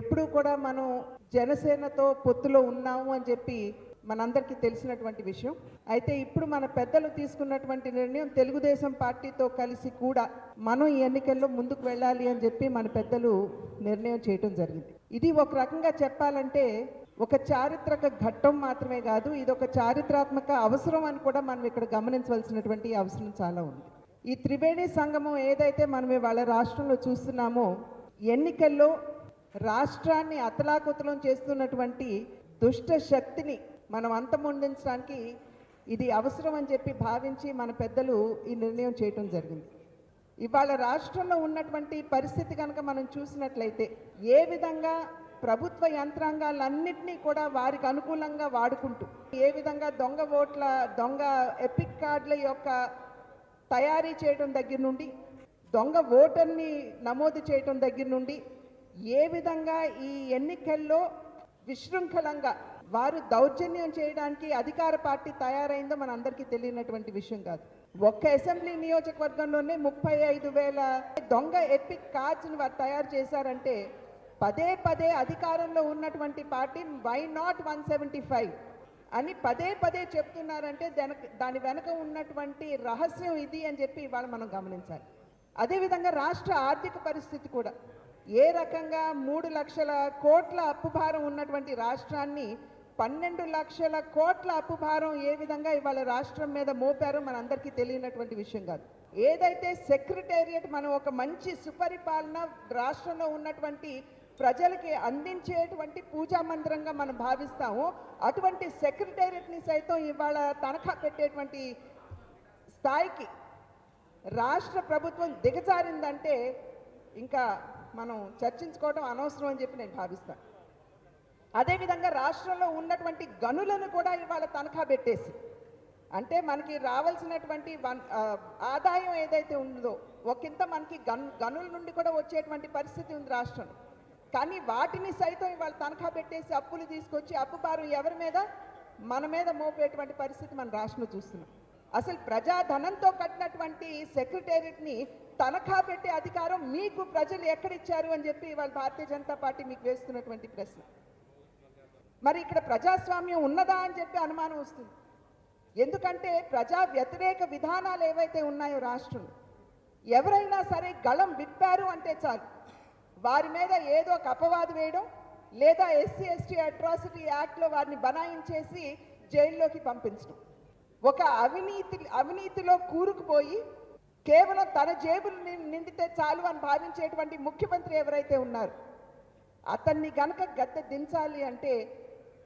ఎప్పుడూ కూడా మనం జనసేనతో పొత్తులో ఉన్నాము అని చెప్పి మనందరికీ తెలిసినటువంటి విషయం. అయితే ఇప్పుడు మన పెద్దలు తీసుకున్నటువంటి నిర్ణయం తెలుగుదేశం పార్టీతో కలిసి కూడా మనం ఈ ఎన్నికల్లో ముందుకు వెళ్ళాలి అని చెప్పి మన పెద్దలు నిర్ణయం చేయటం జరిగింది. ఇది ఒక రకంగా చెప్పాలంటే ఒక చారిత్రక ఘట్టం మాత్రమే కాదు ఇది ఒక చారిత్రాత్మక అవసరం అని కూడా మనం ఇక్కడ గమనించవలసినటువంటి అవసరం చాలా ఉంది. ఈ త్రివేణి సంగమం ఏదైతే మనం వాళ్ళ రాష్ట్రంలో చూస్తున్నామో ఎన్నికల్లో రాష్ట్రాన్ని అతలాకుతలం చేస్తున్నటువంటి దుష్ట శక్తిని మనం అంతమొందించడానికి ఇది అవసరం అని చెప్పి భావించి మన పెద్దలు ఈ నిర్ణయం చేయటం జరిగింది. ఇవాళ రాష్ట్రంలో ఉన్నటువంటి పరిస్థితి కనుక మనం చూసినట్లయితే ఏ విధంగా ప్రభుత్వ యంత్రాంగాలన్నింటినీ కూడా వారికి అనుకూలంగా వాడుకుంటూ ఏ విధంగా దొంగ ఓట్ల దొంగ ఎపిక్ కార్డుల యొక్క తయారీ చేయడం దగ్గర నుండి దొంగ ఓటర్ని నమోదు చేయడం దగ్గర నుండి ఏ విధంగా ఈ ఎన్నికల్లో విశృంఖలంగా వారు దౌర్జన్యం చేయడానికి అధికార పార్టీ తయారైందో మన అందరికీ తెలియనటువంటి విషయం కాదు. ఒక్క అసెంబ్లీ నియోజకవర్గంలోనే ముప్పై ఐదు వేల దొంగ ఎపిక్ కార్డ్స్ని వారు తయారు చేశారంటే పదే పదే అధికారంలో ఉన్నటువంటి party why not one seventy five అని పదే పదే చెప్తున్నారంటే దానికి దాని వెనక ఉన్నటువంటి రహస్యం ఇది అని చెప్పి ఇవాళ మనం గమనించాలి. అదేవిధంగా రాష్ట్ర ఆర్థిక పరిస్థితి కూడా ఏ రకంగా మూడు లక్షల కోట్ల అప్పు భారం ఉన్నటువంటి రాష్ట్రాన్ని పన్నెండు లక్షల కోట్ల అప్పు భారం ఏ విధంగా ఇవాళ రాష్ట్రం మీద మోపారో మనందరికీ తెలియనటువంటి విషయం కాదు. ఏదైతే సెక్రటేరియట్ మనం ఒక మంచి సుపరిపాలన రాష్ట్రంలో ఉన్నటువంటి ప్రజలకి అందించేటువంటి పూజా మందిరంగా మనం భావిస్తాము అటువంటి సెక్రటేరియట్ని సైతం ఇవాళ తనఖా పెట్టేటువంటి స్థాయికి రాష్ట్ర ప్రభుత్వం దిగజారిందంటే ఇంకా మనం చర్చించుకోవడం అనవసరం అని చెప్పి నేను భావిస్తాను అదేవిధంగా రాష్ట్రంలో ఉన్నటువంటి గనులను కూడా ఇవాళ తనఖా పెట్టేసి అంటే మనకి రావాల్సినటువంటి వన్ ఆదాయం ఏదైతే ఉందో ఒకంత మనకి గన్ గనుల నుండి కూడా వచ్చేటువంటి పరిస్థితి ఉంది రాష్ట్రంలో. కానీ వాటిని సైతం ఇవాళ తనఖా పెట్టేసి అప్పులు తీసుకొచ్చి అప్పు భారం ఎవరి మీద? మన మీద మోపేటువంటి పరిస్థితి మన రాష్ట్రంలో చూస్తున్నాం. అసలు ప్రజాధనంతో కట్టినటువంటి సెక్రటేరియట్ని తనఖా పెట్టే అధికారం మీకు ప్రజలు ఎక్కడిచ్చారు అని చెప్పి వాళ్ళ భారతీయ జనతా పార్టీ మీకు వేస్తున్నటువంటి ప్రశ్న. మరి ఇక్కడ ప్రజాస్వామ్యం ఉన్నదా అని చెప్పి అనుమానం వస్తుంది. ఎందుకంటే ప్రజా వ్యతిరేక విధానాలు ఏవైతే ఉన్నాయో రాష్ట్రంలో ఎవరైనా సరే గళం విప్పారు అంటే చాలు. వారి మీద ఏదో ఒక అపవాదు వేయడం లేదా ఎస్సీ ఎస్టీ అట్రాసిటీ యాక్ట్లో వారిని బనాయించేసి జైల్లోకి పంపించడం. ఒక అవినీతి అవినీతిలో కూరుకుపోయి కేవలం తన జేబులు నిండితే చాలు అని భావించేటువంటి ముఖ్యమంత్రి ఎవరైతే ఉన్నారు అతన్ని గనక గద్దె దించాలి అంటే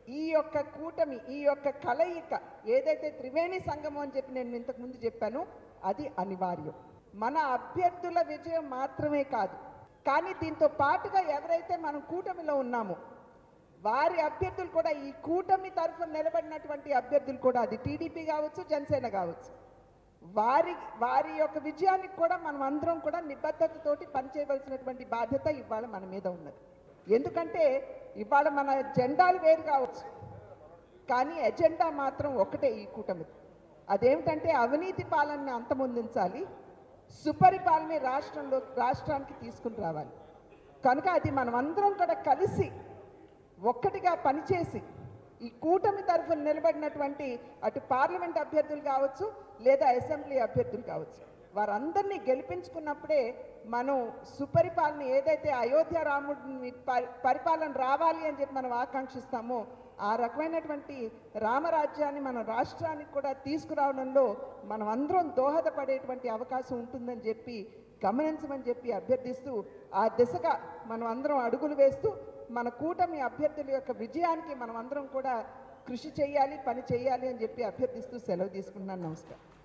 ఈ యొక్క కూటమి ఈ యొక్క కలయిక ఏదైతే త్రివేణి సంగమం అని చెప్పి నేను ఇంతకుముందు చెప్పాను అది అనివార్యం. మన అభ్యర్థుల విజయం మాత్రమే కాదు. కానీ దీంతో పాటుగా ఎవరైతే మనం కూటమిలో ఉన్నామో వారి అభ్యర్థులు కూడా ఈ కూటమి తరఫున నిలబడినటువంటి అభ్యర్థులు కూడా అది టీడీపీ కావచ్చు జనసేన కావచ్చు. వారి వారి యొక్క విజయానికి కూడా మనం అందరం కూడా నిబద్ధతతోటి పనిచేయవలసినటువంటి బాధ్యత ఇవాళ మన మీద ఉన్నది. ఎందుకంటే ఇవాళ మన జెండాలు వేరు కావచ్చు కానీ ఎజెండా మాత్రం ఒకటే ఈ కూటమి అదేమిటంటే అవినీతి పాలనని అంతమొందించాలి సుపరిపాలన రాష్ట్రంలో రాష్ట్రానికి తీసుకుని రావాలి. కనుక అది మనం అందరం కూడా కలిసి ఒక్కటిగా పనిచేసి ఈ కూటమి తరఫున నిలబడినటువంటి అటు పార్లమెంట్ అభ్యర్థులు కావచ్చు లేదా అసెంబ్లీ అభ్యర్థులు కావచ్చు. వారందరినీ గెలిపించుకున్నప్పుడే మనం సుపరిపాలన ఏదైతే అయోధ్య రాముడిని పరి- పరిపాలన రావాలి అని చెప్పి మనం ఆకాంక్షిస్తామో ఆ రకమైనటువంటి రామరాజ్యాన్ని మన రాష్ట్రానికి కూడా తీసుకురావడంలో మనం అందరం దోహదపడేటువంటి అవకాశం ఉంటుందని చెప్పి గమనించమని చెప్పి అభ్యర్థిస్తూ ఆ దిశగా మనం అందరం అడుగులు వేస్తూ మన కూటమి అభ్యర్థుల యొక్క విజయానికి మనం అందరం కూడా కృషి చేయాలి పని చేయాలి అని చెప్పి అభ్యర్థిస్తూ సెలవు తీసుకుంటున్నాను. నమస్కారం.